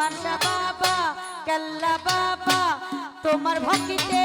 বাসা বাবা কেল্লা বাবা তোমার ভক্তিতে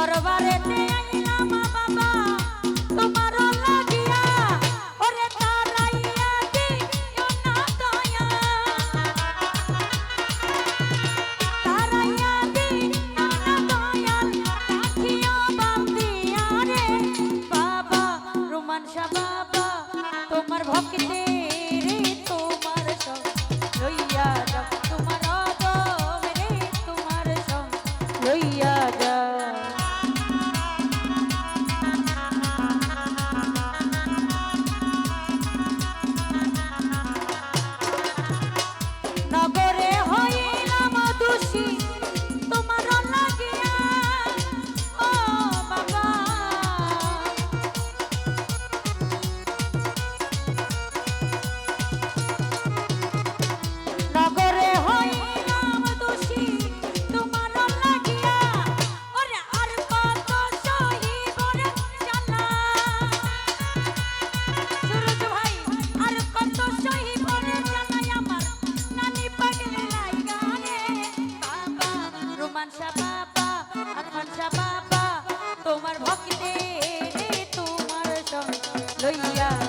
দরবারেতে Yeah.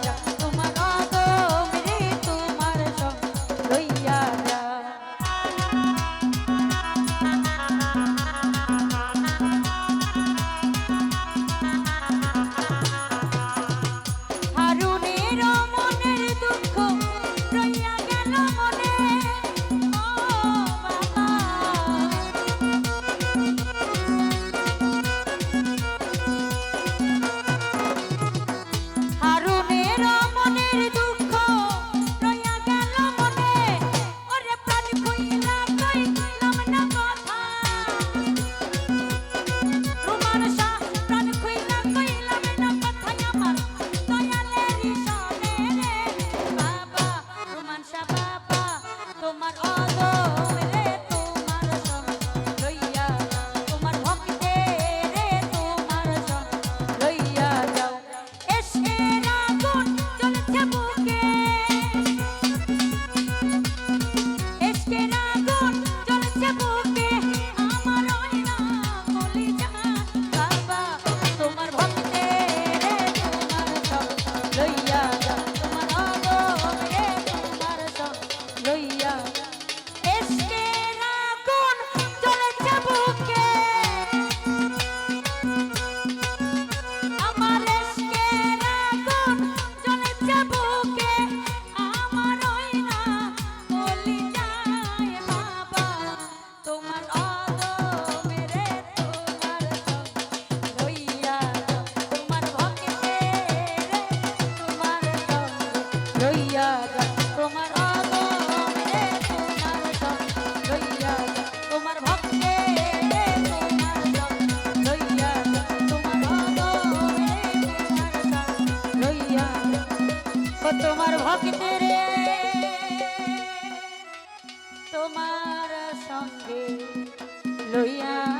তোমার ভক্তের তোমার সঙ্গে লইয়া